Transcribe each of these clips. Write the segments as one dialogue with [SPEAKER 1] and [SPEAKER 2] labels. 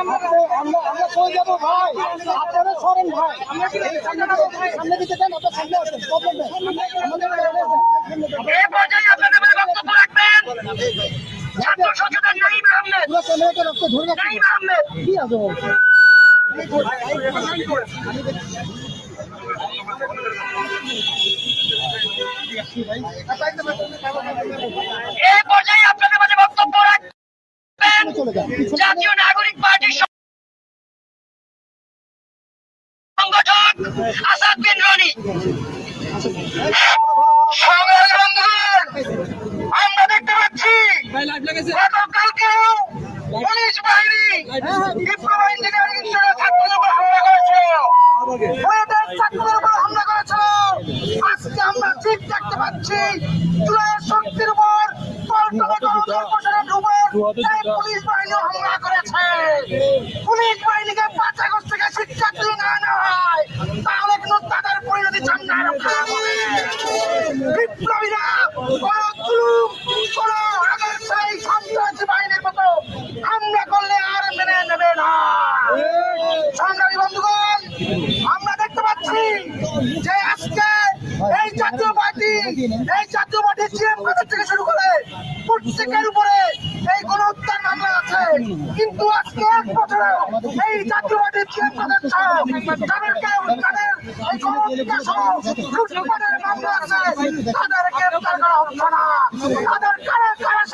[SPEAKER 1] আমরা আমরা কই যাব ভাই আপনারা সরেন ভাই সামনে দিকে দেন আপনার সামনে আসেন প্রবলেম নেই আমাদের
[SPEAKER 2] এ পর্যায়ে আপনাদের বক্তব্য রাখবেন ছাত্র সচেতন নাইম আহমেদ
[SPEAKER 1] পুরো রক্ত ধরে রাখুন
[SPEAKER 2] নাইম আহমেদ
[SPEAKER 1] কি আছে
[SPEAKER 2] এ পর্যায়ে আপনাদের মাঝে বক্তব্য
[SPEAKER 1] যান
[SPEAKER 2] জাতীয় নাগরিক পার্টির সংগঠক আসাদ বিন রনি। আমরা দেখতে পাচ্ছি, গতকালকেও পুলিশ বাহিনী হামলা হামলা আমরা ঠিক দেখতে পাচ্ছি শক্তির উপর গণধর্ষণের উপর হামলা করেছে। পুলিশ বাহিনীকে পাঁচ আগস্ট থেকে শিক্ষা না আনা হয়। তাহলে কিন্তু তাদের পরিণতি সামনে আরও খারাপ হবে। বিপ্লবীরা কোন জুলুম কোন আগের সেই সন্ত্রাসী বাহিনীর মতো। হামলা করলে আর মেনে নেবে না। সংগ্রামী বন্ধুগণ আমরা দেখতে পাচ্ছি যে আজকে এই জাতীয় পার্টি এই জাতীয় পার্টি কাদের থেকে শুরু করে প্রত্যেকের উপরে এই গণ হত্যার মামলা আছে কিন্তু আজকে এক বছরেও এই জাতীয়বাদী কাদের সহ তাদেরকে তাদের এই গণ সহ লুটপাটের মামলা আছে, তাদেরকে গ্রেপ্তার করা হচ্ছে না। তাদের কারা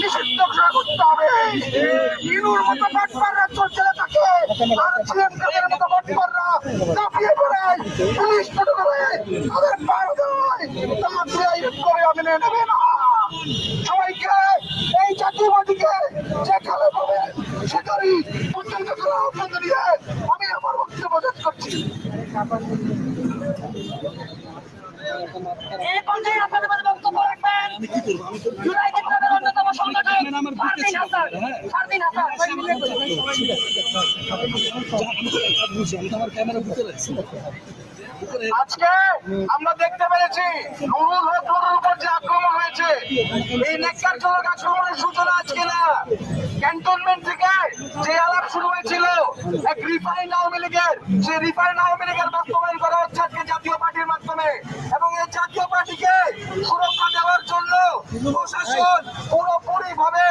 [SPEAKER 2] নিষিদ্ধ ঘোষণা করতে হবে। ইনুর মতো বাটপাররা চলছে না তাকে। আর জিএম মতো বাটপাররা চাপিয়ে পড়ায় পুলিশ ছোট করে তাদের দেয় করে মেনে নেবে না। সবাইকে এই জাতীয় পার্টিকে যেখানে পাবে সেখানেই পর্যন্ত করা আহ্বান জানিয়ে আমি আমার বক্তব্য শেষ করছি। এই পর্যায়ে আপনাদের বক্তব্য রাখবেন জুলাই বিপ্লবের অন্যতম সংগঠক ফারদিন হাসান ফারদিন হাসান আজকে আমরা দেখতে পেরেছি নুরুল হক নুরুর উপর যে আক্রমণ হয়েছে। এই নেককারজনক আক্রমণের সূচনা আজকে না। ক্যান্টনমেন্ট থেকে যে আলাপ শুরু হয়েছিল, এক রিফাইন আওয়ামী লীগের সেই রিফাইন আওয়ামী লীগের বাস্তবায়ন করা হচ্ছে আজকে জাতীয় পার্টির মাধ্যমে এবং এই জাতীয় পার্টিকে সুরক্ষা দেওয়ার জন্য প্রশাসন পুরোপুরি ভাবে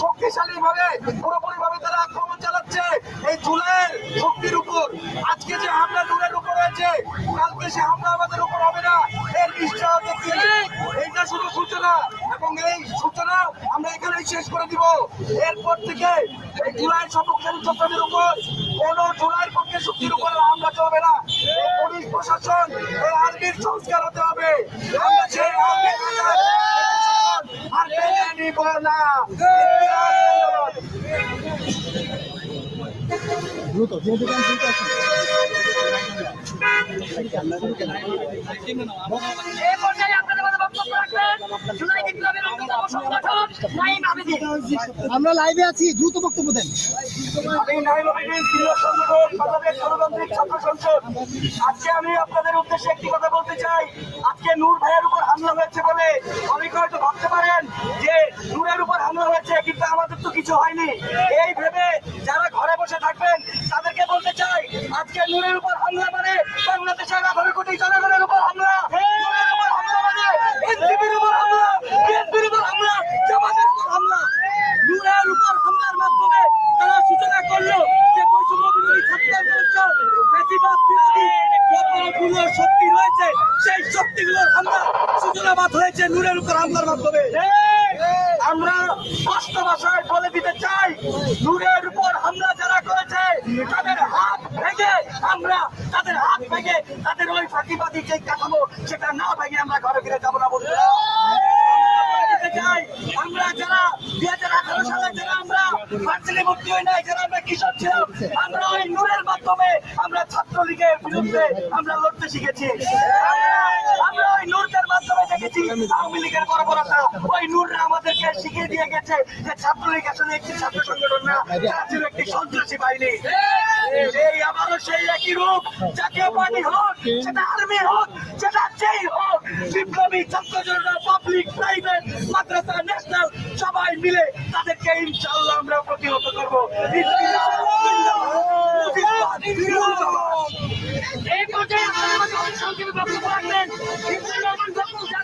[SPEAKER 2] শক্তিশালী ভাবে পুরোপুরি ভাবে তারা আক্রমণ চালাচ্ছে এই জুলাইয়ের শক্তির উপর। আজকে যে হামলা নূরের উপর হয়েছে, কালকে সে হামলা আমাদের উপর হবে না, এর নিশ্চয়তা কি? এইটা শুধু সূচনা, এবং এই সূচনা আমরা এখানেই শেষ করে দিব। এরপর থেকে এই জুলাই শক্তিশালী চক্রের উপর, কোন জুলাইয়ের পক্ষে শক্তির উপর হামলা চলবে না। প্রশাসন এই আর্মির সংস্কার হতে হবে। আমরা সেই আর মেনে নিব না।
[SPEAKER 1] দ্রুত আসুন
[SPEAKER 2] আবেদিন
[SPEAKER 1] আমরা লাইভে আছি দ্রুত বক্তব্য দেন।
[SPEAKER 2] আজকে আমি আপনাদের উদ্দেশ্যে একটি কথা বলতে চাই। আজকে নূর ভাইয়ের উপর হামলা হয়েছে বলে অনেকে হয়তো ভাবতে পারেন যে নূরের উপর হামলা হয়েছে কিন্তু আমাদের তো কিছু হয়নি। এই আমরা লড়তে শিখেছি। আমরা
[SPEAKER 3] ওই নূরদের মাধ্যমে ওই নূররা আমাদেরকে শিখিয়ে দিয়ে গেছে যে ছাত্রলীগ আসলে একটি ছাত্র সংগঠন ছিল একটি সন্ত্রাসী বাহিনী সেই আবারও সেই একই রূপ জাতীয় পার্টি হোক সেটা আর্মি হোক সেটা যেই হোক বিপ্লবী ছাত্র পাবলিক প্রাইভেট মাদ্রাসা ন্যাশনাল সবাই মিলে তাদেরকে ইনশাআল্লাহ। আমরা প্রতিহত করব এই পর্যায়ে সংক্ষেপে বক্তব্য রাখবেন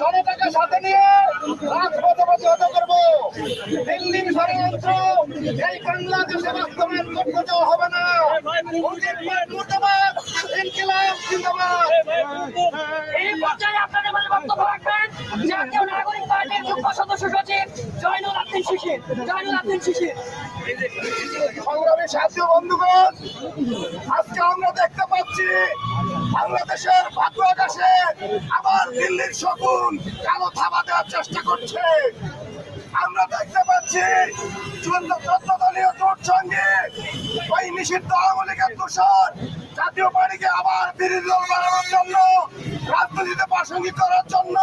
[SPEAKER 2] জনতাকে সাথে নিয়ে রাজপথে প্রতিহত করব। দিল্লির ষড়যন্ত্র এই বাংলাদেশে বাস্তবায়ন করতে দেওয়া হবে না। ইনকিলাব জিন্দাবাদ।
[SPEAKER 3] এই পর্যায়ে আপনাদের মাঝে বক্তব্য রাখবেন জাতীয় নাগরিক পার্টির যুগ্ম সদস্য সচিব জয়নুল আব্দিন শিশির। জয়নুল আব্দিন শিশির।
[SPEAKER 2] সংগ্রামী সাথী বন্ধুগণ আজকে আমরা দেখতে পাচ্ছি বাংলাদেশের ভাগ্য আকাশে আবার দিল্লির শকুন কালো থাবা দেওয়ার চেষ্টা করছে। আমরা দেখতে পাচ্ছি চোদ্দ চোদ্দ দলীয় জোট সঙ্গে ওই নিষিদ্ধ আওয়ামী লীগের দোষর জাতীয় পার্টিকে আবার বিরোধী দল বানানোর জন্য, রাজনীতিতে প্রাসঙ্গিক করার জন্য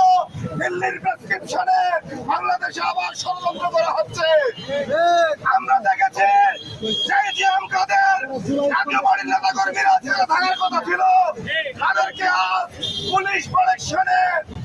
[SPEAKER 2] দিল্লির প্রেসক্রিপশনে বাংলাদেশে আবার ষড়যন্ত্র করা হচ্ছে। আমরা দেখেছি সেই যে আমাদের জাতীয় পার্টির নেতা কর্মীরা থাকার কথা ছিল, তাদেরকে পুলিশ প্রোটেকশনে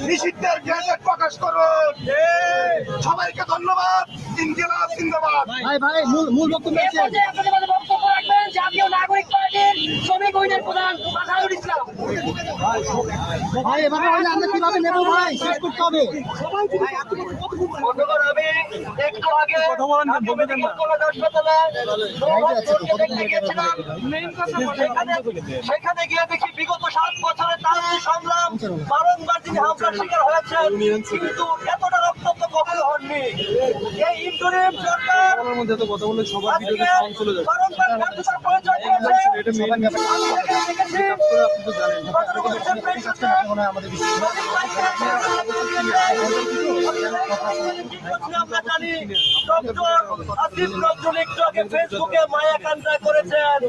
[SPEAKER 2] নিষিদ্ধের গ্যাজেট প্রকাশ করুন। সবাইকে ধন্যবাদ। ইনকিলাব জিন্দাবাদ।
[SPEAKER 1] ভাই ভাই মূল মূল বক্তব্য
[SPEAKER 3] জাতীয় নাগরিক পার্টির শ্রমিক ইউনিয়ন প্রধান আসাদুল ইসলাম।
[SPEAKER 1] ভাই এভাবে হলে আমরা কীভাবে নেব ভাই? শেষ করতে হবে।
[SPEAKER 3] একটু আগে গিয়েছিলাম। সেখানে- গিয়ে দেখি বিগত সাত বছরের তারুণ্য সংগ্রাম বারংবার তিনি হামলার শিকার হয়েছেন কিন্তু এতটা রক্তাক্ত কখনো হননি। এই ইন্টারিম সরকার দিয়েছে। ফেসবুকে মায়া করেছেন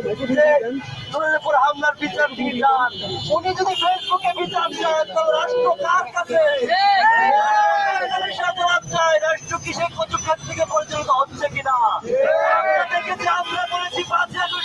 [SPEAKER 3] হামলার বিচার তিনি চান উনি যদি ফেসবুকে বিচার চান তো রাষ্ট্র কার কাছে রাষ্ট্র কি সেই কচুক্ষেত থেকে পরিচালিত হচ্ছে কিনা দেখেছি আমরা বলেছি পাঁচই পরপরই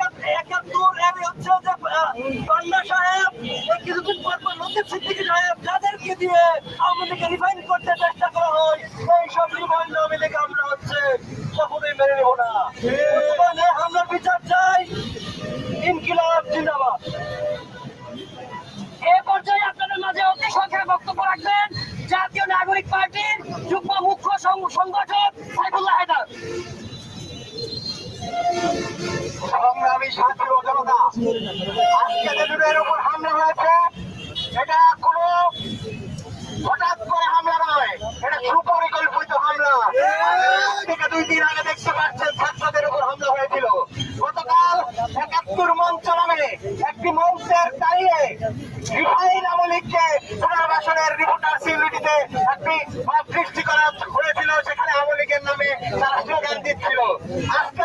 [SPEAKER 3] একাত্তর হচ্ছে যে পান্না কিছুদিন পর পর লতিফ সিদ্দিকী সাহেব যাদেরকে দিয়ে আওয়ামী লীগকে রিফাইন করতে চেষ্টা করা হয় এই সব রিফাইন আওয়ামী
[SPEAKER 2] দিচ্ছিল আজকে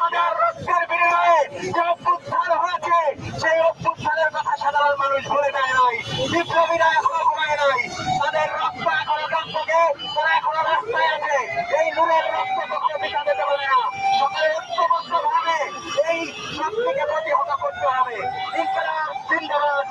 [SPEAKER 2] হাজার রক্তের বিনিময়ে যে অভ্যুত্থান হয়েছে সেই অভ্যুত্থানের কথা সাধারণ মানুষ ভুলে যায় নাই বিপ্লবীরা এখনও ঘুমায় নাই তাদের রক্ত এখনও টকটকে তারা এখনও রাস্তায় আছে এই নুরের রক্ত কখনো মিটাতে দেবে না সকালে ঐক্যবদ্ধ ভাবে এই শক্তিকে প্রতিহত করতে হবে ইনকলাব জিন্দাবাদ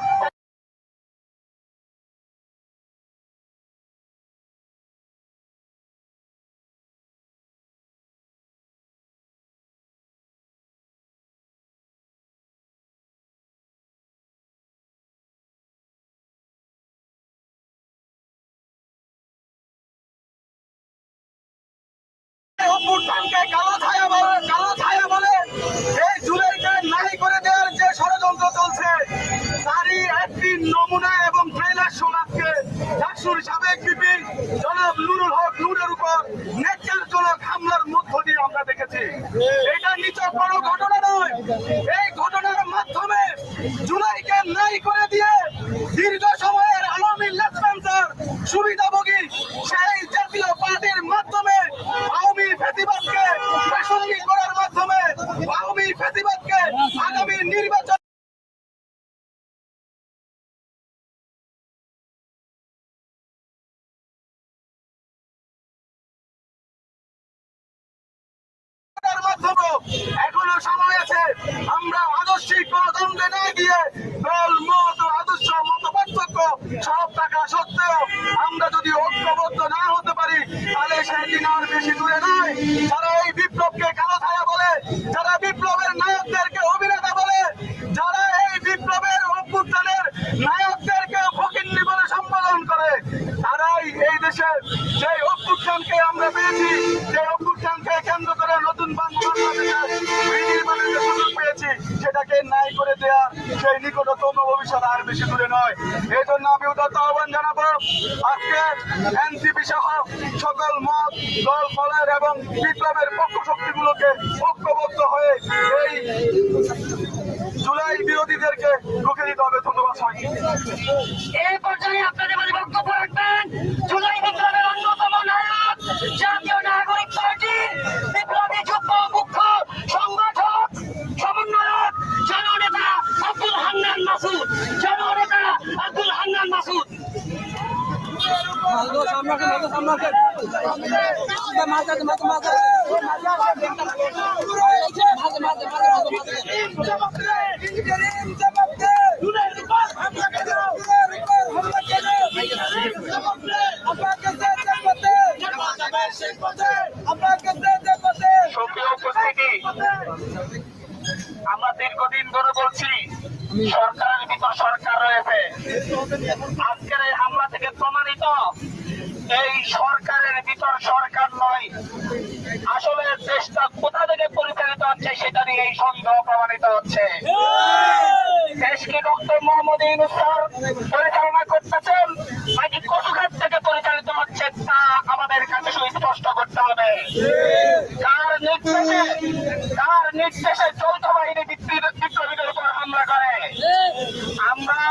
[SPEAKER 2] অভ্যুত্থানকে কালো ছায়া বলে কালো ছায়া বলে এই জুলাইকে নাই করে দেওয়ার যে ষড়যন্ত্র চলছে তারই একটি নমুনা এবং ট্রেলার শোনাচ্ছে ডাকসুর সাবেক বিপি জনাব নুরুল হক নুরের উপর ন্যাক্কারজনক হামলার মধ্য দিয়ে আমরা দেখেছি এটা নিচক বড় ঘটনা নয় এই ঘটনার মাধ্যমে জুলাইকে নাই করে দিয়ে দীর্ঘ সময়ের আওয়ামী লেফটেন্সার সুবিধাভোগী সেই জাতীয় পার্টির মাধ্যমে আওয়ামী ফেসিবাদকে প্রাসঙ্গিক করার মাধ্যমে আওয়ামী ফেসিবাদকে আগামী নির্বাচন করার মাধ্যমে এখনও সময় আছে আমরা আদর্শিক কোন দ্বন্দ্বে না গিয়ে দল মত ও আদর্শ মত পার্থক্য সব থাকা সত্ত্বেও আমরা যদি ঐক্যবদ্ধ না হতে পারি, তাহলে সেই দিন আর বেশি দূরে নয়। যারা এই বিপ্লবকে কালো ছায়া বলে, যারা বিপ্লবের নায়কদেরকে অভিনেতা বলে, যারা এই বিপ্লবের অভ্যুত্থানের নায়কদেরকে ফকিন্নি বলে সম্বোধন করে, তারাই এই দেশে যে অভ্যুত্থানকে আমরা পেয়েছি যে অভ্যুত্থানকে কেন্দ্র করে নতুন বাংলাদেশের সুযোগ পেয়েছি, সেটাকে নাই করে দেয়া সেই নিকটতম ভবিষ্যৎ আর বেশি দূরে নয় এই জন্য আমি উদাত্ত আহ্বান জানাব আজকে এনসিপি সহ সকল মত দল ফলের এবং বিপ্লবের পক্ষ শক্তিগুলোকে ঐক্যবদ্ধ হয়ে এই জুলাই বিরোধীদেরকে রুখে দিতে হবে, ধন্যবাদ হচ্ছে এই সন্দেহ প্রমাণিত হচ্ছে। দেশকে ডক্টর মোহাম্মদ ইউনুস পরিচালনা করতেছেন? নাকি কচুঘাট থেকে পরিচালিত হচ্ছে তা আমাদের কাছে সুস্পষ্ট করতে হবে। কার নির্দেশে কার নির্দেশে যৌথ বাহিনী বিপ্লবীদের উপর হামলা করে? আমরা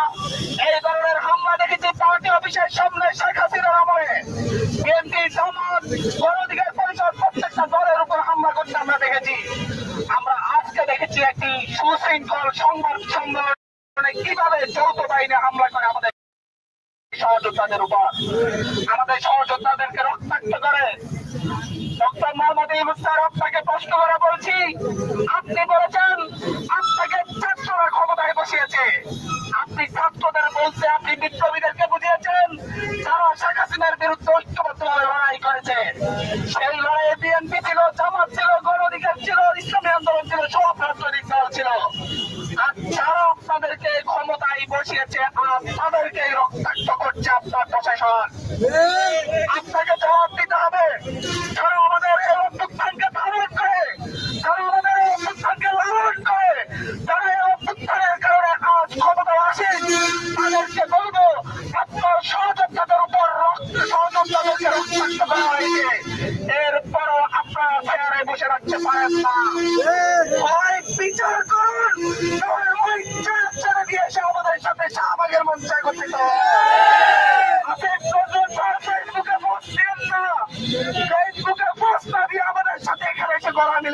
[SPEAKER 2] এই ধরনের হামলা দেখেছি পার্টি অফিসের সামনে শেখ হাসিনার আমলে। বিএনপি জামাত একটি সুশৃঙ্খল সংবাদ সম্মেলনে কীভাবে যৌথ বাহিনী হামলা করে আমাদের সহযোদ্ধাদের উপর? আমাদের সহযোদ্ধাদেরকে রক্তাক্ত করে। আপনি বলেছেন আপনাকে ছাত্ররা ক্ষমতায় বসিয়েছে। আপনি ছাত্রদের বলতে আপনি বুঝিয়েছেন হাসিনার বিরুদ্ধে সেই করেছিল আর যারা আপনাদেরকে ক্ষমতায় বসিয়েছে আপনাদেরকে রক্তাক্ত করছে আপনার প্রশাসন।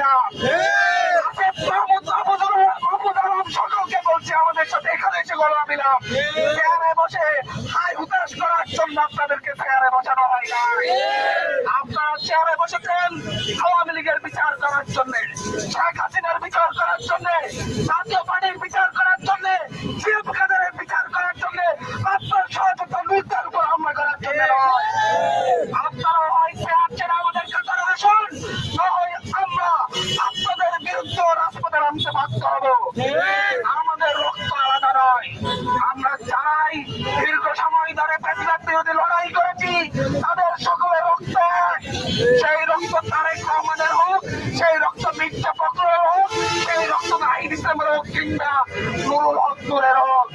[SPEAKER 2] Hallelujah. ইসলামের নুরুল হক নূরের হোক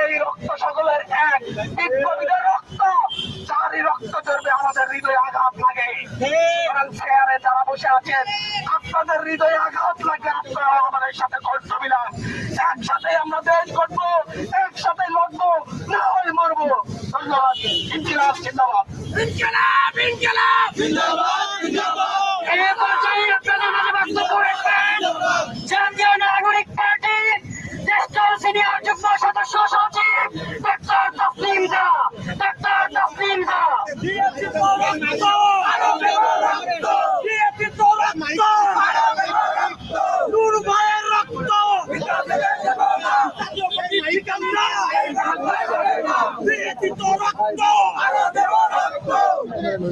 [SPEAKER 2] এই রক্ত সকলের এক। বিপ্লবীদের রক্ত। যারই রক্ত চড়বে আমাদের হৃদয়ে আঘাত লাগে। চেয়ারে যারা বসে আছেন আপনাদের হৃদয়ে আঘাত লাগে আপনারা আমাদের সাথে কণ্ঠ মিলান একসাথে আমরা দেশ করব একসাথে লড়বো না হয় মরবো। ধন্যবাদ। ইনকিলাব জিন্দাবাদ।
[SPEAKER 3] ইনকিলাব ইনকিলাব। এই পর্যায়ে আপনারা আমাদের বক্তব্য রাখবেন জাতীয় নাগরিক পার্টির জ্যেষ্ঠ সিনিয়র যুগ্ম সদস্য সচিব ডক্টর তসলিম দা ডক্টর তসলিম দা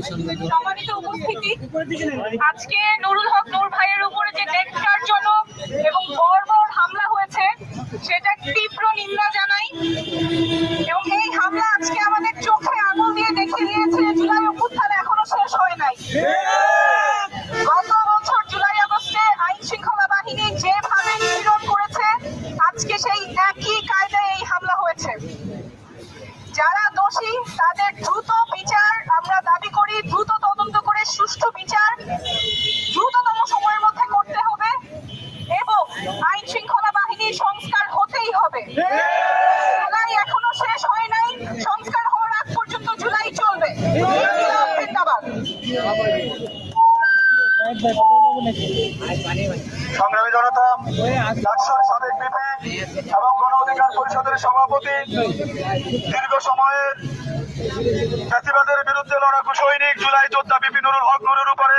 [SPEAKER 4] সম্মানিত উপস্থিতি। আজকে নুরুল হক নূর ভাইয়ের উপরে যে ন্যাক্কারজনক এবং বর্বর হামলা হয়েছে সেটা তীব্র নিন্দা জানাই এবং এই হামলা আজকে আমাদের চোখে আঙুল দিয়ে দেখিয়ে দিয়েছে জুলাই অভ্যুত্থান এখনও শেষ হয় নাই গত বছর জুলাই আগস্টে আইন শৃঙ্খলা বাহিনী যেভাবে নিপীড়ন করেছে আজকে সেই একই কায়দায় এই হামলা হয়েছে যারা দোষী তাদের দ্রুত বিচার আমরা দাবি করি দ্রুত তদন্ত করে সুষ্ঠু বিচার দ্রুততম সময়ের মধ্যে করতে হবে এবং আইন শৃঙ্খলা বাহিনীর সংস্কার হতেই হবে জুলাই এখনও শেষ হয় নাই সংস্কার হওয়ার আগ পর্যন্ত জুলাই চলবে ইনকিলাব জিন্দাবাদ
[SPEAKER 2] সংগ্রামী জনতা লাকসার সাবেক বিপি এবং গণ অধিকার পরিষদের সভাপতি দীর্ঘ সময়ের জাতিবাদের বিরুদ্ধে লড়াকু সৈনিক জুলাই যোদ্ধা বিপি নুরুল হক নুরের উপরে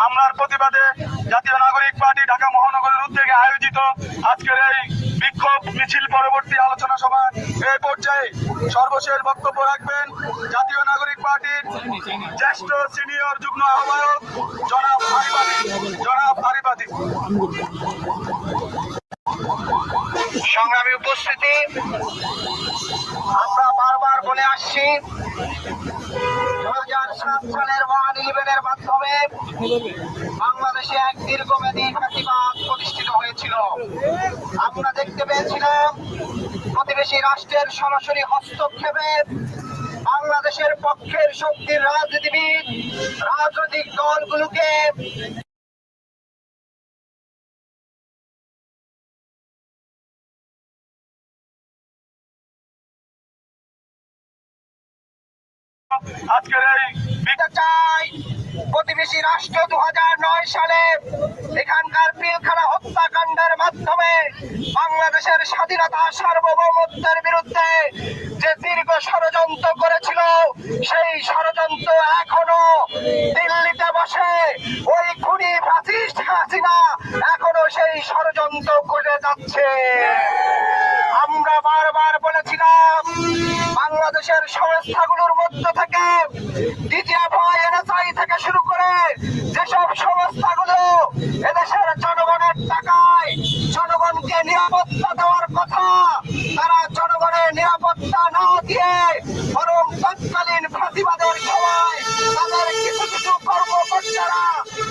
[SPEAKER 2] হামলার প্রতিবাদে জাতীয় নাগরিক পার্টি ঢাকা মহানগরের উদ্যোগে আয়োজিত আজকের এই বিক্ষোভ মিছিল পরবর্তী আলোচনা সভা। এই পর্যায়ে সর্বশেষ বক্তব্য রাখবেন জাতীয় নাগরিক পার্টির জ্যেষ্ঠ সিনিয়র যুগ্ম আহ্বায়ক জনাব হারিবাদী। জনাব হারিবাদী। সংগ্রামী উপস্থিতি, আমরা বারবার বলে আসছি দু সাত সালের ওয়ান ইলেভেনের মাধ্যমে বাংলাদেশে এক দীর্ঘমেয়াদী প্রতিবাদ প্রতিষ্ঠিত হয়েছিল। আমরা দেখতে পেয়েছিলাম প্রতিবেশী রাষ্ট্রের সরাসরি হস্তক্ষেপে বাংলাদেশের পক্ষের শক্তির রাজনীতিবিদ, রাজনৈতিক দলগুলোকে আজকের এই চাই প্রতিবেশী রাষ্ট্র দু নয় সালে এখানকার পিলখানা হত্যাকাণ্ডের মাধ্যমে বাংলাদেশের স্বাধীনতা সার্বভৌমত্বের বিরুদ্ধে যে দীর্ঘ ষড়যন্ত্র করেছিল, সেই ষড়যন্ত্র এখনও দিল্লিতে বসে। ওই খুনি ফ্যাসিস্ট হাসিনা এখনও সেই ষড়যন্ত্র করে যাচ্ছে। আমরা বারবার বলেছিলাম, বাংলাদেশের সংস্থাগুলোর এদেশের জনগণের টাকায় জনগণকে নিরাপত্তা দেওয়ার কথা। তারা জনগণের নিরাপত্তা না দিয়ে বরং তৎকালীন ফাঁসিবাদের সময় তাদের কিছু কিছু কর্মকর্তারা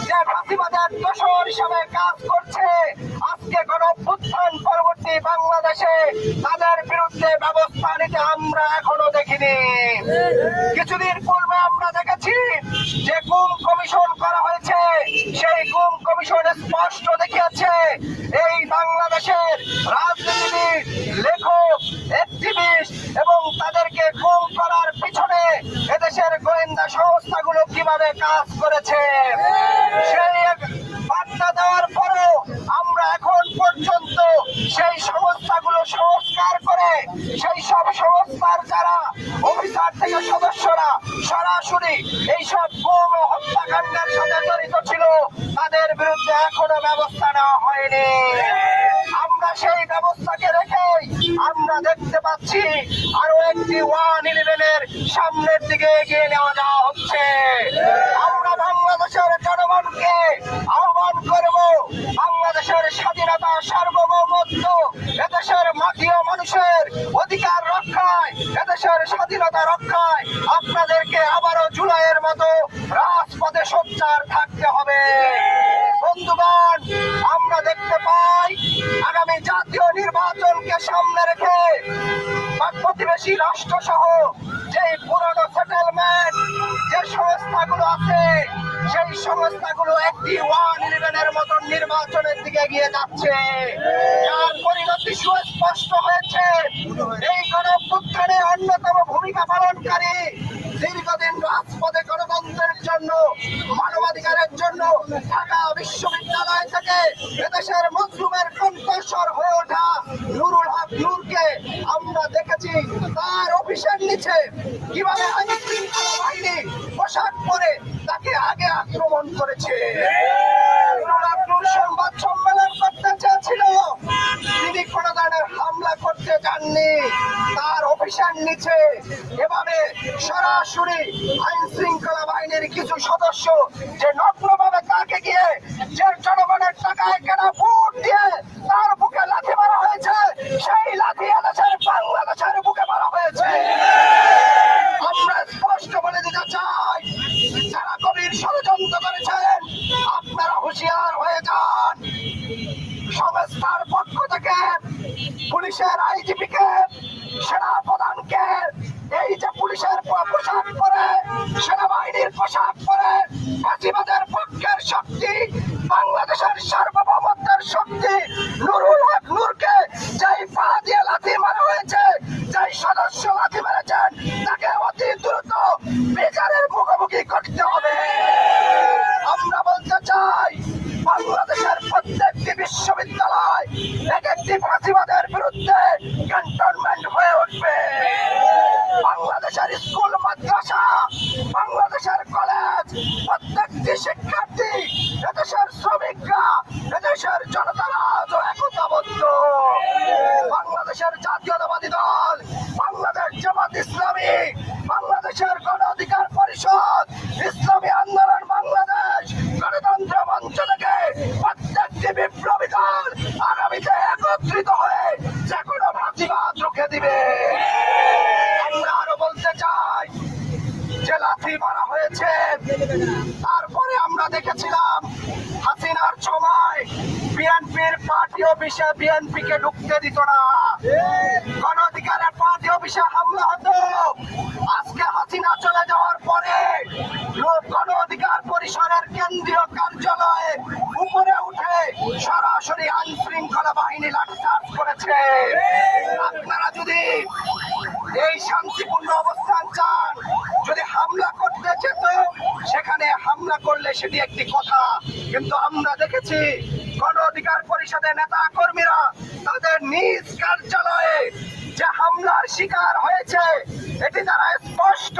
[SPEAKER 2] যে ফাঁসিবাদের দোষর হিসাবে কাজ করছে, আজকে কোন উত্থান পরবর্তী বাংলাদেশে তাদের বিরুদ্ধে ব্যবস্থা নিতে আমরা এখনও দেখিনি। কিছুদিন কীভাবে কাজ করেছে? সেই বার্তা দেওয়ার পরেও আমরা এখন পর্যন্ত সেই সংস্থাগুলো সংস্কার করে, সেই সব সংস্থার যারা অফিসার থেকে সদস্যরা সরাসরি এইসব গুম ও হত্যাকাণ্ডের সাথে জড়িত ছিল তাদের বিরুদ্ধে এখনও ব্যবস্থা নেওয়া হয়নি আমরা সেই ব্যবস্থাকে রেখেই আমরা দেখতে পাচ্ছি আরও একটি ওয়ান ইলেভেনের সামনের দিকে এগিয়ে নেওয়া যাওয়া হচ্ছে আমরা বাংলাদেশের জনগণকে আহ্বান করব বাংলাদেশের স্বাধীনতা সার্বভৌমত্ব এদেশের মাটি ও মানুষের অধিকার রক্ষায় এদেশের স্বাধীনতা রক্ষায় আপনাদেরকে আবারও জুলাইয়ের মতো রাজপথে সোচ্চার থাকতে হবে বন্ধুগণ, আমরা দেখতে পাই আগামী জাতীয় নির্বাচনকে সামনে রেখে পাক প্রতিবেশী রাষ্ট্র সহ যে পুরনো সেটেলমেন্ট যে সংস্থাগুলো আছে, সেই সংস্থাগুলো একটি ওয়ান ইলেভেনের মতন নির্বাচনের দিকে এগিয়ে যাচ্ছে। যার পরিণতি সুস্পষ্ট হয়েছে। এই গণঅভ্যুত্থানে অন্যতম ভূমিকা পালনকারী দীর্ঘদিন রাজপথে গণতন্ত্রের জন্য, মানবাধিকারের জন্য ঢাকা বিশ্ববিদ্যালয় থেকে এদেশের মজলুমের কণ্ঠস্বর হয়ে ওঠা নুরুল হক নূরকে আমরা দেখেছি তার অফিসের নিচে। কীভাবে আইন শৃঙ্খলা বাহিনী পোশাক পরে তাকে আগে আক্রমণ করেছে? সংবাদ সম্মেলন করতে চেয়েছিল। তিনি কোনো ধরনের হামলা করতে যাননি নিচ্ছে। নিচে এভাবে সরাসরি আইন শৃঙ্খলা বাহিনীর কিছু সদস্য যে নগ্নভাবে তাকে গিয়ে যে জনগণের টাকায় কেনা ভোট দিয়ে তার দেখেছিলাম হাসিনার সময় বিএনপির পার্টি অফিসে বিএনপি কে ঢুকতে দিত না। গণ অধিকারের পার্টি অফিসে হামলা হতো। আজকে হাসিনা চলে যাওয়ার পরে গণ অধিকার পরিষদের কেন্দ্রীয় কার্যালয়ে উপরে উঠে সরাসরি আইন শৃঙ্খলা বাহিনী লাঠিচার্জ করেছে। আপনারা যদি এই শান্তিপূর্ণ অবস্থান চান, যদি হামলা করতে যেত সেখানে হামলা করলে সেটি একটি কথা। কিন্তু আমরা দেখেছি গণ অধিকার পরিষদের নেতা কর্মীরা তাদের নিজ কার্যালয়ে যে হামলার শিকার হয়েছে, এটি দ্বারা স্পষ্ট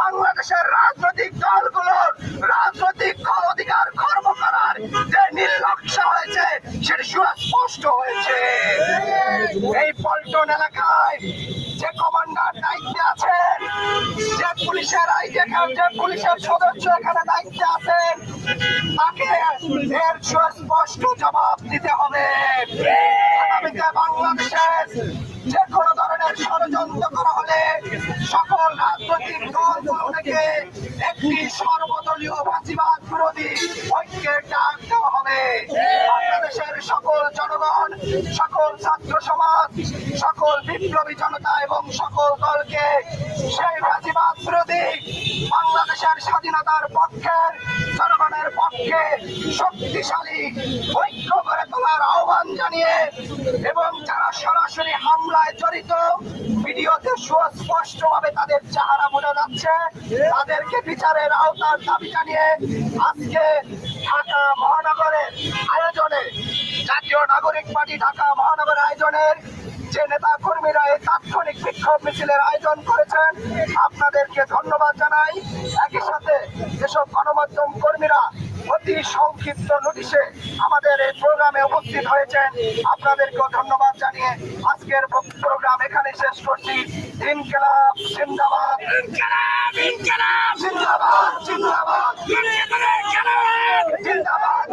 [SPEAKER 2] বাংলাদেশের রাজনৈতিক দলগুলোর রাজনৈতিক অধিকার কর্ম করার যে নির্লক্ষ্য হয়েছে, সেটি সুস্পষ্ট হয়েছে। এই পল্টন এলাকায় যে কমান্ডার দায়িত্বে আছেন, যে পুলিশের আইডি যে পুলিশের সদস্য এখানে দায়িত্বে আছেন, তাকে এর সুস্পষ্ট জবাব দিতে হবে। আগামীতে বাংলাদেশের যে কোনো ধরনের ষড়যন্ত্র করা হলে সকল রাজনৈতিক দলগুলো থেকে একটি সর্বদলীয় ফাঁসিবাদ বিরোধী ঐক্যের ডাক দেওয়া হবে। বাংলাদেশের সকল জনগণ, সকল ছাত্র সমাজ, সকল বিপ্লবী জনতা এবং সকল দলকে সেই ফাঁসিবাদ বিরোধী বাংলাদেশের স্বাধীনতার পক্ষের জনগণের পক্ষে পক্ষে শক্তিশালী ঐক্য করে তোলার আহ্বান জানিয়ে এবং যারা সরাসরি হামলায় জড়িত ভিডিওতে সুস্পষ্টভাবে তাদের চেহারা বোঝা যাচ্ছে। তাদেরকে বিচারের আওতার দাবি জানিয়ে আজকে ঢাকা মহানগরের আয়োজনে, জাতীয় নাগরিক পার্টি ঢাকা মহানগর আয়োজনের যে নেতা কর্মীরা এই তাৎক্ষণিক বিক্ষোভ মিছিলের আয়োজন করেছেন, আপনাদেরকে ধন্যবাদ জানাই। একই সাথে যেসব গণমাধ্যম কর্মীরা অতি সংক্ষিপ্ত নোটিশে আমাদের এই প্রোগ্রামে উপস্থিত হয়েছেন। আপনাদেরকেও ধন্যবাদ জানিয়ে আজকের প্রোগ্রাম এখানে শেষ করছি। ইনকেলাব জিন্দাবাদ। ইনকেলাব ইনকেলাব। জিন্দাবাদ জিন্দাবাদ। জিন্দাবাদ জিন্দাবাদ।